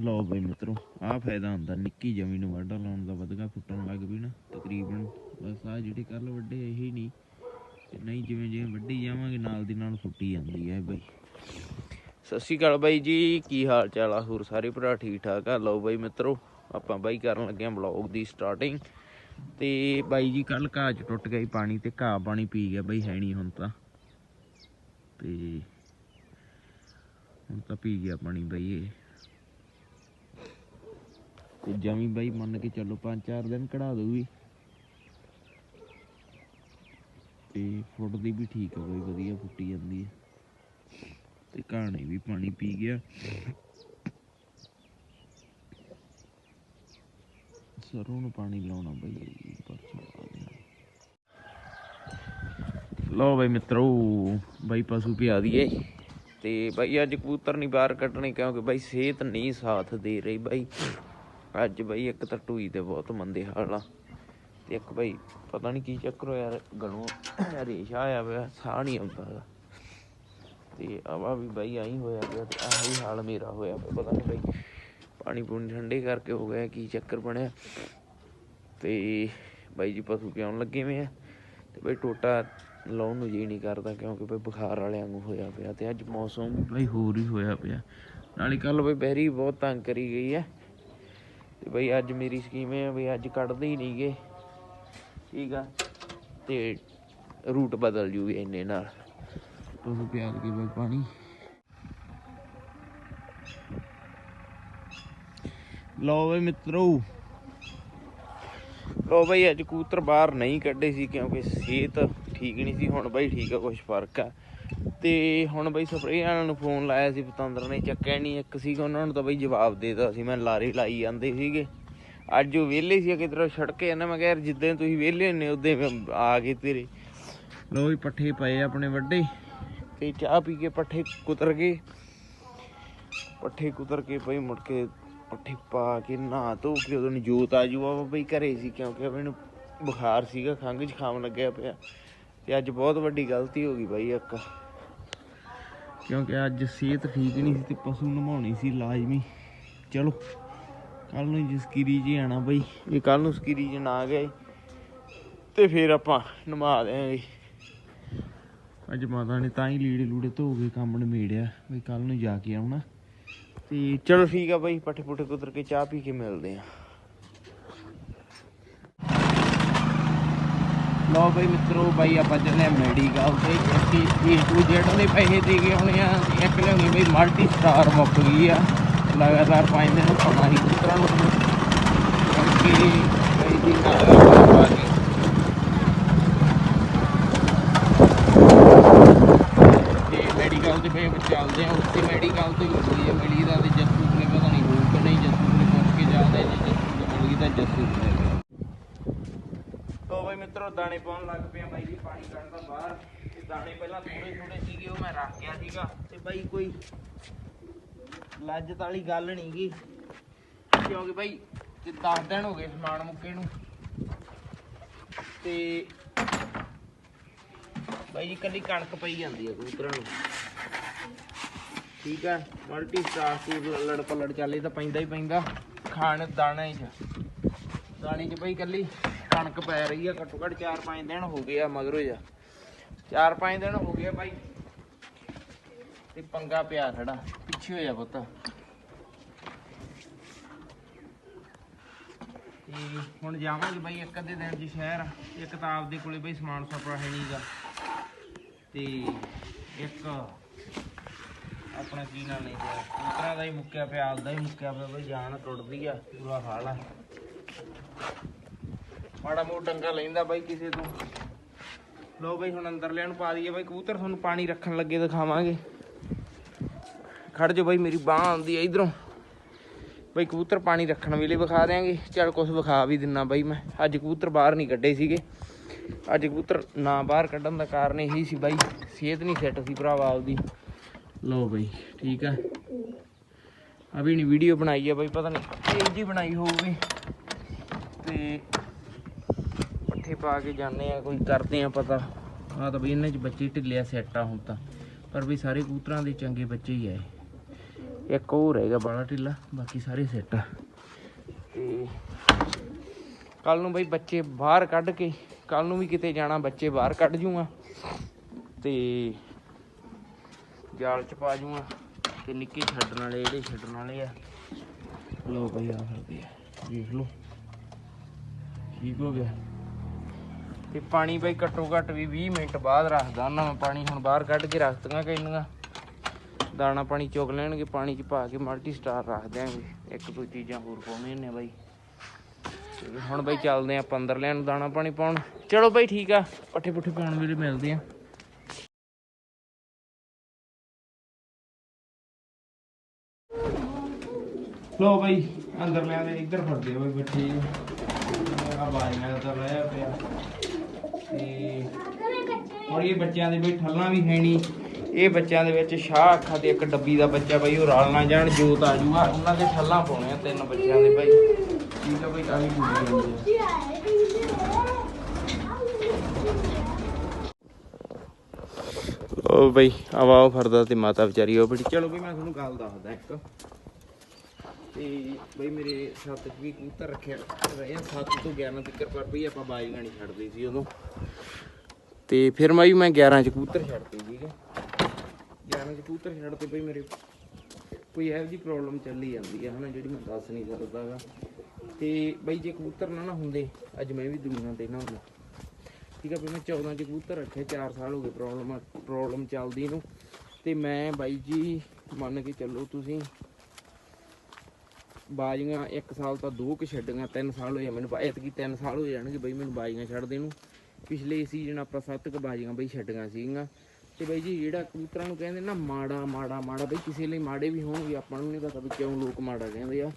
ਲਓ ਬਈ ਮਿੱਤਰੋ, ਆਹ ਫਾਇਦਾ ਹੁੰਦਾ, ਨਿੱਕੀ ਜਮੀ ਨੂੰ ਵਾਢਾ ਲਾਉਣ ਦਾ, ਵਧਗਾ ਫੁੱਟਣ ਲੱਗ ਪਈ ਨਾ, ਤਕਰੀਬਨ ਬਸ ਆ ਜਿਹੜੇ ਕੱਲ ਵੱਡੇ ਇਹੀ ਨਹੀਂ। ਨਹੀਂ ਜਿਵੇਂ ਜਿਵੇਂ ਵੱਡੀ ਜਾਵਾਂਗੇ, ਨਾਲ ਦੀ ਨਾਲ ਫੁੱਟੀ ਜਾਂਦੀ ਹੈ ਬਈ। ਸਤਿ ਸ਼੍ਰੀ ਅਕਾਲ ਬਾਈ ਜੀ, ਕੀ ਹਾਲ ਚਾਲ ਆ ਹੋਰ ਸਾਰੇ ਭਰਾ, ਠੀਕ ਠਾਕ ਆ? ਲਓ ਬਾਈ ਮਿੱਤਰੋ, ਆਪਾਂ ਬਾਈ ਕਰਨ ਲੱਗੇ ਆ ਬਲੌਗ ਦੀ ਸਟਾਰਟਿੰਗ ਤੇ ਬਾਈ ਜੀ ਕੱਲ ਘਾਹ ਚ ਟੁੱਟ ਗਈ ਪਾਣੀ ਤੇ ਘਾਹ ਪਾਣੀ ਪੀ ਗਿਆ ਬਾਈ, ਹੈ ਨਹੀਂ ਹੁਣ ਤਾਂ। ਤੇ ਹੁਣ ਤਾਂ ਪੀ ਗਿਆ ਪਾਣੀ ਬਾਈ ਇਹ। ਤੇ ਜਮੀ ਬਾਈ ਮੰਨ ਕੇ ਚੱਲੋ ਪੰਜ ਚਾਰ ਦਿਨ ਕਢਾ ਦਊਗੀ ਤੇ ਫੁੱਟਦੀ ਵੀ ਠੀਕ ਆ ਬਾਈ, ਵਧੀਆ ਫੁੱਟੀ ਜਾਂਦੀ ਹੈ ਤੇ ਘਾਣੇ ਵੀ ਪਾਣੀ ਪੀ ਗਿਆ। ਸਰੋਂ ਨੂੰ ਪਾਣੀ ਲਾਉਣਾ ਬਈ ਪਰਸੋਂ ਬਾਅਦ ਨੂੰ। ਲਓ ਬਈ ਮਿੱਤਰੋ, ਬਾਈ ਪਸ਼ੂ ਪਿਆ ਦੀਏ ਤੇ ਬਈ ਅੱਜ ਕਬੂਤਰ ਨਹੀਂ ਬਾਹਰ ਕੱਢਣੇ ਕਿਉਂਕਿ ਬਾਈ ਸਿਹਤ ਨਹੀਂ ਸਾਥ ਦੇ ਰਹੀ ਬਾਈ। ਅੱਜ ਬਈ ਇੱਕ ਤਾਂ ਟੂਈ ਤੇ ਬਹੁਤ ਮੰਦੇ ਹਾਲ ਆ। ਤੇ ਇੱਕ ਬਈ ਪਤਾ ਨਹੀਂ ਕੀ ਚੱਕਰ ਹੋਇਆ ਯਾਰ ਗਲੋਂ ਰੇਸ਼ਾ ਆਇਆ ਪਿਆ, ਸਾਹ ਨਹੀਂ ਆਉਂਦਾ ਗਾ। ਤੇ ਆਵਾ ਵੀ ਬਈ ਆਈ ਹੋਇਆ ਪਿਆ ਤੇ ਆਹੀ ਹਾਲ ਮੇਰਾ ਹੋਇਆ ਪਤਾ ਨਹੀਂ ਬਈ ਪਾਣੀ ਪੂਣੀ ਠੰਡੇ ਕਰਕੇ ਹੋ ਗਿਆ, ਕੀ ਚੱਕਰ ਬਣਿਆ। ਤੇ ਬਾਈ ਜੀ ਪਸ਼ੂ ਪਿਆਉਣ ਲੱਗੇ ਹੋਏ ਆ, ਤੇ ਬਈ ਟੋਟਾ ਲਾਉਣ ਨੂੰ ਜੀ ਨਹੀਂ ਕਰਦਾ ਕਿਉਂਕਿ ਬਈ ਬੁਖਾਰ ਵਾਲਿਆਂ ਨੂੰ ਹੋਇਆ ਪਿਆ ਤੇ ਅੱਜ ਮੌਸਮ ਵੀ ਬਈ ਹੋਰ ਹੀ ਹੋਇਆ ਪਿਆ। ਨਾਲੇ ਕੱਲ ਬਈ ਬਹਿਰੀ ਬਹੁਤ ਤੰਗ ਕਰੀ ਗਈ ਹੈ ਤੇ ਬਈ ਅੱਜ ਮੇਰੀ ਸਕੀਮ ਆ ਵੀ ਅੱਜ ਕੱਢਦੇ ਹੀ ਨਹੀਂ ਗੇ ਠੀਕ ਆ? ਤੇ ਰੂਟ ਬਦਲ ਜੂਗੀ ਇੰਨੇ ਨਾਲ। ਪਸ਼ੂ ਪਿਆਲ ਕੇ ਬਈ ਪਾਣੀ। ਲਓ ਬਈ ਮਿੱਤਰੋ। ਲੋ ਬਈ ਅੱਜ ਕਬੂਤਰ ਬਾਹਰ ਨਹੀਂ ਕੱਢੇ ਸੀ ਕਿਉਂਕਿ ਸਿਹਤ ਠੀਕ ਨਹੀਂ ਸੀ ਹੁਣ ਬਈ ਠੀਕ ਆ ਕੁਝ ਫ਼ਰਕ ਆ। ਤੇ ਹੁਣ ਬਈ ਸਪਰੇਅ ਵਾਲਿਆਂ ਨੂੰ ਫੋਨ ਲਾਇਆ ਸੀ, ਪਤੰਦਰ ਨੇ ਚੱਕਿਆ ਨਹੀਂ ਇੱਕ ਸੀਗਾ, ਉਹਨਾਂ ਨੂੰ ਤਾਂ ਬਈ ਜਵਾਬ ਦੇਤਾ ਸੀ, ਮੈਂ ਲਾਰੇ ਲਾਈ ਜਾਂਦੇ ਸੀਗੇ। ਅੱਜ ਉਹ ਵਿਹਲੇ ਸੀ ਕਿਧਰੋਂ ਛੜਕੇ ਨਾ ਮੈਂ ਕਿਹਾ ਜਿੱਦਾਂ ਤੁਸੀਂ ਵਿਹਲੇ ਨੇ ਉਦੋਂ ਆ ਗਏ ਤੇਰੇ ਲੋ ਵੀ ਪੱਠੇ ਪਏ ਆਪਣੇ ਵੱਡੇ, ਤੇ ਚਾਹ ਪੀ ਕੇ ਪੱਠੇ ਕੁਤਰ ਗਏ। ਪੱਠੇ ਕੁਤਰ ਕੇ ਬਈ ਮੁੜ ਕੇ ਪੱਠੇ ਪਾ ਕੇ ਨਹਾ ਧੋ ਕੇ ਉਦੋਂ ਨੂੰ ਜੋਤ ਆ ਜੂਆ ਬਈ ਘਰੇ ਸੀ, ਕਿਉਂਕਿ ਮੈਨੂੰ ਬੁਖਾਰ ਸੀਗਾ, ਖੰਘ ਜ਼ੁਕਾਮ ਲੱਗਿਆ ਪਿਆ। ਤੇ ਅੱਜ ਬਹੁਤ ਵੱਡੀ ਗਲਤੀ ਹੋ ਗਈ ਬਾਈ ਇੱਕ। ਕਿਉਂਕਿ ਅੱਜ ਸਿਹਤ ਠੀਕ ਨਹੀਂ ਸੀ ਤੇ ਪਸ਼ੂ ਨਮਾਉਣੀ ਸੀ ਲਾਜ਼ਮੀ। ਚਲੋ ਕੱਲ ਨੂੰ ਜਸਕੀਰੀ ਜੀ ਆਣਾ ਬਈ। ਇਹ ਕੱਲ ਨੂੰ ਸਕੀਰੀ ਜੀ ਨਾ ਗਏ, ਤੇ ਫਿਰ ਆਪਾਂ ਨਮਾ ਦੇਾਂਗੇ ਅੱਜ ਮਾਤਾ ਨੇ ਤਾਂ ਹੀ ਲੀੜੇ ਲੂੜੇ ਧੋ ਕੇ ਕੰਮ ਨਿਮੇੜਿਆ ਵੀ ਕੱਲ ਨੂੰ ਜਾ ਕੇ ਆਉਣਾ। ਤੇ ਚਲੋ ਠੀਕ ਆ ਬਾਈ, ਪੱਠੇ ਪੁੱਠੇ ਕੁਦਰ ਕੇ ਚਾਹ ਪੀ ਕੇ ਮਿਲਦੇ ਆ। ਲਓ ਬਾਈ ਮਿੱਤਰੋ ਬਾਈ ਆਪਾਂ ਚੱਲੇ ਮੈਡੀਕਲ ਤੇ ਕਿਉਂਕਿ ਇਹ ਟੂ ਜੈਡ ਦੇ ਪੈਸੇ ਦੇ ਗਏ ਹੋਣੇ ਆ ਤੇ ਇੱਕ ਲਿਆਉਣੀ ਬਈ ਮਲਟੀ ਸਟਾਰ ਮੁੱਕ ਗਈ ਆ। ਲਗਾਤਾਰ ਪੰਜ ਦਿਨ ਪਾਉਣਾ ਹੀ ਕੁਤਰਾਂ ਨੂੰ। ਕਿਉਂਕਿ ਬਾਈ ਦੀ ਨਾਲ ਆ ਗਈ ਤੇ ਮੈਡੀਕਲ ਦੇ ਬਈ ਚੱਲਦੇ ਆ ਉੱਥੇ ਮੈਡੀਕਲ ਤੇ ਮਿਲਦੀ ਹੈ ਮਿਲੀ ਦਾ ਤੇ ਜੱਸੂ ਨੇ ਪਤਾ ਨਹੀਂ ਹੋਊ ਕਿ ਨਹੀਂ ਜੱਸੂ ਨੇ ਪੁੱਛ ਕੇ ਚੱਲਦੇ ਜੇ ਜੱਸੂ ਨੂੰ ਮਿਲ ਗਈ ਤਾਂ ਜੱਸੂ ਨੇ ਤੋ ਬਈ ਮਿੱਤਰੋ ਦਾਣੇ ਪਾਉਣ ਲੱਗ ਪਿਆ ਬਾਈ ਜੀ, ਪਾਣੀ ਕੱਢਦਾ ਬਾਹਰ ਤੇ ਦਾਣੇ ਪਹਿਲਾਂ ਥੋੜੇ ਥੋੜੇ ਸੀਗੇ, ਉਹ ਮੈਂ ਰੱਖ ਗਿਆ ਸੀਗਾ। ਤੇ ਬਾਈ ਕੋਈ ਲੱਜਤ ਵਾਲੀ ਗੱਲ ਨਹੀਂ ਗੀ। ਕਿਉਂਕਿ ਬਾਈ, ਤੇ 10 ਦਿਨ ਹੋ ਗਏ ਸਮਾਨ ਮੁੱਕੇ ਨੂੰ। ਤੇ ਬਾਈ ਜੀ ਕੱਲੀ ਕਣਕ ਪਈ ਜਾਂਦੀ ਹੈ ਕਬੂਤਰਾਂ ਨੂੰ। ਠੀਕ ਹੈ ਮਲਟੀ ਸਟਾਰ ਸੂਟ ਲੱਲੜ ਪੱਲੜ ਚੱਲੇ ਤਾਂ ਪੈਂਦਾ ਹੀ ਪੈਂਦਾ। ਖਾਣ, ਦਾਣੇ 'ਚ। ਦਾਣੇ 'ਚ ਬਾਈ ਕੱਲੀ ਕਣਕ ਪੈ ਰਹੀ ਆ, ਘੱਟੋ ਘੱਟ 4-5 ਦਿਨ ਹੋ ਗਏ ਆ ਮਗਰੋਂ ਜਾ 4-5 ਦਿਨ ਹੋ ਗਏ ਆ ਬਾਈ। ਤੇ ਪੰਗਾ ਪਿਆ ਖੜਾ, ਪਿੱਛੇ ਹੋ ਜਾ ਪੁੱਤ। ਤੇ ਹੁਣ ਜਾਵਾਂਗੇ ਬਾਈ ਇੱਕ ਅੱਧੇ ਦਿਨ ਚ ਸ਼ਹਿਰ, ਇੱਕ ਤਾਂ ਆਪਦੇ ਕੋਲੇ ਬਾਈ ਸਮਾਨ ਸਪਰਾ ਹੈ ਨਹੀਂਗਾ ਤੇ ਇੱਕ ਆਪਣਾ ਕੀ ਨਾਲ ਨਹੀਂ ਪਿਆ ਕਬੂਤਰਾਂ ਦਾ ਹੀ ਮੁੱਕਿਆ ਪਿਆ, ਆਪਦਾ ਹੀ ਮੁੱਕਿਆ ਪਿਆ ਬਈ, ਜਾਨ ਟੁੱਟਦੀ ਆ, ਪੂਰਾ ਹਾਲ ਆ। ਮਾੜਾ ਮੋੜ ਡੰਗਾ ਲੈਂਦਾ ਬਾਈ ਕਿਸੇ ਤੋਂ। ਲੋ ਬਾਈ, ਹੁਣ ਅੰਦਰ ਲੈਣ ਪਾ ਦਈਏ ਬਾਈ ਕਬੂਤਰ, ਤੁਹਾਨੂੰ ਪਾਣੀ ਰੱਖਣ ਲੱਗੇ ਦਿਖਾਵਾਂਗੇ। ਖੜ ਜਾ ਬਾਈ, ਮੇਰੀ ਬਾਹ ਆਉਂਦੀ ਆ ਇਧਰੋਂ। ਬਈ ਕਬੂਤਰ ਪਾਣੀ ਰੱਖਣ ਵੇਲੇ ਵਿਖਾ ਦਿਆਂਗੇ। ਚੱਲ ਕੁਝ ਵਿਖਾ ਵੀ ਦਿੰਨਾ ਬਾਈ ਮੈਂ। ਅੱਜ ਕਬੂਤਰ ਬਾਹਰ ਨਹੀਂ ਕੱਢੇ ਸੀਗੇ। ਅੱਜ ਕਬੂਤਰ ਨਾ ਬਾਹਰ ਕੱਢਣ ਦਾ ਕਾਰਨ ਇਹੀ ਸੀ ਬਾਈ। ਸਿਹਤ ਨਹੀਂ ਫਿੱਟ ਸੀ ਭਰਾਵਾ ਆਪਦੀ। ਲਓ ਬਾਈ, ਠੀਕ ਆ। ਅਭੀ ਨਹੀਂ ਵੀਡੀਓ ਬਣਾਈ ਆ ਬਾਈ, ਪਤਾ ਨਹੀਂ ਇਹ ਜੀ ਬਣਾਈ ਹੋਊਗੀ। ਤੇ ਪੱਠੇ ਪਾ ਕੇ ਜਾਂਦੇ ਆ, ਕੋਈ ਕਰਦੇ ਆ ਪਤਾ। ਆ ਤਾਂ ਬਈ ਇਹਨਾਂ ਚ ਬੱਚੇ ਢਿੱਲਿਆ ਸੈੱਟ ਆ ਹੁਣ ਤਾਂ। ਪਰ ਵੀ ਸਾਰੇ ਕੂਤਰਾਂ ਦੇ ਚੰਗੇ ਬੱਚੇ ਹੀ ਆ ਇੱਕ ਹੋਰ ਹੈਗਾ ਬਾਲਾ ਢਿੱਲਾ, ਬਾਕੀ ਸਾਰੇ ਸੈੱਟ ਆ। ਤੇ ਕੱਲ ਨੂੰ ਬਈ ਬੱਚੇ ਬਾਹਰ ਕੱਢ ਕੇ, ਕੱਲ ਨੂੰ ਵੀ ਕਿਤੇ ਜਾਣਾ, ਬੱਚੇ ਬਾਹਰ ਕੱਢ ਜੂਗਾ ਤੇ ਜਾਲ ਚ ਪਾ ਜੂਗਾ ਤੇ ਨਿੱਕੇ ਛੱਡਣ ਵਾਲੇ, ਜਿਹੜੇ ਛੱਡਣ ਵਾਲੇ ਆ। ਲੋ ਬਈ ਆ ਫਿਰਦੇ ਆ, ਦੇਖ ਲਓ। ਠੀਕ ਹੋ ਗਿਆ। ਤੇ ਪਾਣੀ ਬਈ ਘੱਟੋ ਘੱਟ ਵੀ 20 ਮਿੰਟ ਬਾਅਦ ਰੱਖਦਾ ਉਹਨਾਂ ਮੈਂ। ਪਾਣੀ ਹੁਣ ਬਾਹਰ ਕੱਢ ਕੇ ਰੱਖ ਰੱਖਤੀਆਂ ਕਈਆਂ। ਦਾਣਾ ਪਾਣੀ ਚੁਗ ਲੈਣਗੇ, ਪਾਣੀ ਚ ਪਾ ਕੇ ਮਲਟੀ ਸਟਾਰ ਰੱਖ ਦਿਆਂਗੇ। ਇੱਕ ਦੋ ਚੀਜ਼ਾਂ ਹੋਰ ਪਾਉਣੀਆਂ ਨੇ ਬਾਈ। ਹੁਣ ਬਈ ਚੱਲਦੇ ਆਪਾਂ ਅੰਦਰ ਲੈਣ ਦਾਣਾ ਪਾਣੀ ਪਾਉਣ। ਚਲੋ ਬਾਈ ਠੀਕ ਆ, ਪੱਠੇ ਪੁੱਠੇ ਪਾਉਣ ਵੇਲੇ ਮਿਲਦੇ ਆ। ਲੋ ਬਾਈ, ਅੰਦਰ ਲੈ ਇੱਧਰ ਫੜਦੇ ਬਈ ਬੱਠੀ ਆ ਬਾਈ ਮੈਂ ਤਾਂ ਲਾਇਆ ਪਿਆ। ਤੇ ਹੁਣ ਇਹ ਬੱਚਿਆਂ ਦੇ ਬਈ ਠੱਲਾਂ ਵੀ ਹੈ ਨਹੀਂ ਇਹ ਬੱਚਿਆਂ ਦੇ ਵਿੱਚ ਸ਼ਾਹ ਅੱਖਾਂ ਤੇ ਇੱਕ ਡੱਬੀ ਦਾ ਬੱਚਾ ਬਈ, ਉਹ ਰਲ ਨਾ ਜਾਣ, ਜੋਤ ਆ ਜੂਗਾ। ਉਹਨਾਂ ਦੇ ਠੱਲਾਂ ਪਾਉਣੇ ਆ ਤਿੰਨ ਬੱਚਿਆਂ ਦੇ ਬਈ। ਠੀਕ ਆ ਬਈ ਕਾਹੀ ਪੂਰੀ ਜਾਂਦੀ ਆ ਉਹ ਬਈ ਆਵਾ ਫਰਦਾ ਤੇ ਮਾਤਾ ਵਿਚਾਰੀ ਉਹ ਬੜੀ। ਚਲੋ ਬਈ, ਮੈਂ ਤੁਹਾਨੂੰ ਗੱਲ ਦੱਸਦਾ ਇੱਕ। ਤੇ ਬਈ ਮੇਰੇ ਸੱਤ ਚ ਵੀ ਕਬੂਤਰ ਰੱਖਿਆ ਰਹੇ ਆ 7 ਤੋਂ 11 ਤੱਕ ਪਰ ਬਈ ਆਪਾਂ ਬਾਜੀ ਨਹੀਂ ਛੱਡਦੇ ਸੀ ਉਦੋਂ। ਤੇ ਫਿਰ ਮੈਂ ਵੀ ਮੈਂ 11 ਚ ਕਬੂਤਰ ਛੱਡਤੇ ਠੀਕ ਹੈ 11 ਚ ਕਬੂਤਰ ਛੱਡਤੇ ਬਈ ਮੇਰੇ ਕੋਈ ਇਹੋ ਜਿਹੀ ਪ੍ਰੋਬਲਮ ਚੱਲੀ ਜਾਂਦੀ ਹੈ ਹਨਾ, ਜਿਹੜੀ ਮੈਂ ਦੱਸ ਨਹੀਂ ਸਕਦਾਗਾ ਤੇ ਬਈ ਜੇ ਕਬੂਤਰ ਨਾ ਨਾ ਹੁੰਦੇ, ਅੱਜ ਮੈਂ ਵੀ ਦੁਨੀਆ ਤੇ ਨਾ ਹੁੰਦਾ। ਠੀਕ ਆ ਬਈ, ਮੈਂ 14 ਚ ਕਬੂਤਰ ਰੱਖੇ 4 ਸਾਲ ਹੋ ਗਏ ਪ੍ਰੋਬਲਮ ਪ੍ਰੋਬਲਮ ਚੱਲਦੀ ਨੂੰ। ਤੇ ਮੈਂ ਬਾਈ ਜੀ, ਮੰਨ ਕੇ ਚੱਲੋ ਤੁਸੀਂ ਬਾਜੀਆਂ 1 ਸਾਲ ਤਾਂ ਦੋ ਕੁ ਛੱਡੀਆਂ 3 ਸਾਲ ਹੋਏ ਮੈਨੂੰ ਐਤਕੀ 3 ਸਾਲ ਹੋ ਜਾਣਗੇ ਬਈ ਮੈਨੂੰ ਬਾਜੀਆਂ ਛੱਡਦੇ ਨੂੰ। ਪਿਛਲੇ ਸੀਜ਼ਨ ਆਪਾਂ ਸੱਤ ਕੁ ਬਾਜੀਆਂ ਬਈ ਛੱਡੀਆਂ ਸੀਗੀਆਂ। ਤੇ ਬਈ ਜੀ ਜਿਹੜਾ ਕਬੂਤਰਾਂ ਨੂੰ ਕਹਿੰਦੇ ਨਾ ਮਾੜਾ ਮਾੜਾ ਮਾੜਾ, ਬਈ ਕਿਸੇ ਲਈ ਮਾੜੇ ਵੀ ਹੋਣਗੇ, ਆਪਾਂ ਨੂੰ ਨਹੀਂ ਪਤਾ ਵੀ ਕਿਉਂ ਲੋਕ ਮਾੜਾ ਕਹਿੰਦੇ ਆ।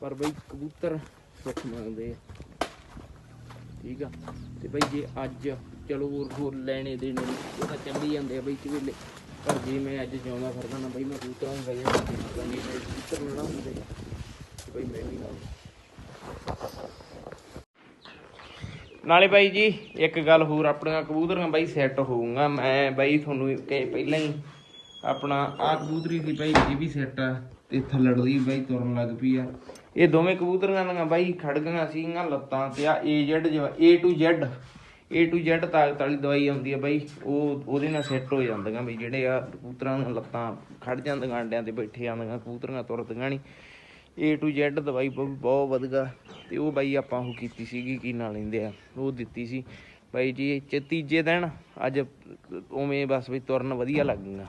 ਪਰ ਬਈ ਕਬੂਤਰ ਸੁੱਖ ਮੰਗਦੇ ਆ। ਠੀਕ ਆ? ਤੇ ਬਈ ਜੇ ਅੱਜ ਚਲੋ ਹੋਰ ਹੋਰ ਲੈਣੇ ਦੇਣੇ ਉਹ ਤਾਂ ਚੱਲੀ ਜਾਂਦੇ ਆ ਬਈ ਚਵੇਲੇ ਪਰ ਜੇ ਮੈਂ ਅੱਜ ਜਿਉਂਦਾ ਫਿਰਦਾ ਨਾ ਬਈ ਮੈਂ ਕਬੂਤਰਾਂ ਨੂੰ ਵਜੇ ਕਬੂਤਰ ਨਾ ਹੁੰਦੇ। ਆ ਤੇ ਬਈ ਮੈਂ ਵੀ ਨਾਲ। ਨਾਲੇ ਬਾਈ ਜੀ, ਇੱਕ ਗੱਲ ਹੋਰ ਆਪਣੀਆਂ ਕਬੂਤਰੀਆਂ ਬਾਈ ਸੈੱਟ ਹੋਊਗਾ। ਮੈਂ ਬਾਈ ਤੁਹਾਨੂੰ ਪਹਿਲਾਂ ਹੀ ਆਪਣਾ ਆ ਕਬੂਤਰੀ ਸੀ ਬਾਈ ਇਹ ਵੀ ਸੈੱਟ ਆ ਤੇ ਥੱਲੜਦੀ ਬਾਈ ਤੁਰਨ ਲੱਗ ਪਈ ਆ। ਇਹ ਦੋਵੇਂ ਕਬੂਤਰੀਆਂ ਦੀਆਂ ਬਾਈ ਖੜ ਗਈਆਂ ਸੀਗੀਆਂ ਲੱਤਾਂ ਤੇ ਆ A Z A to Z, A to Z ਤਾਕਤ ਵਾਲੀ ਦਵਾਈ ਆਉਂਦੀ ਆ ਬਾਈ। ਉਹ ਉਹਦੇ ਨਾਲ ਸੈੱਟ ਹੋ ਜਾਂਦੀਆਂ ਬਈ, ਜਿਹੜੇ ਆ ਕਬੂਤਰਾਂ ਦੀਆਂ ਲੱਤਾਂ ਖੜ ਜਾਂਦੀਆਂ, ਅੰਡਿਆਂ ਤੇ ਬੈਠੇ ਜਾਂਦੀਆਂ ਕਬੂਤਰੀਆਂ ਤੁਰਦੀਆਂ ਨਹੀਂ A to Z ਦਵਾਈ ਬ- ਬਹੁਤ ਵਧੀਆ। ਤੇ ਉਹ ਬਾਈ ਆਪਾਂ ਉਹ ਕੀਤੀ ਸੀਗੀ, ਕੀ ਨਾਲ ਲੈਂਦੇ ਆ, ਉਹ ਦਿੱਤੀ ਸੀ। ਬਾਈ ਜੀ ਤੀਜੇ ਦਿਨ ਅੱਜ ਉਵੇਂ ਬਸ ਵੀ ਤੁਰਨ ਵਧੀਆ ਲੱਗ ਗਈਆਂ।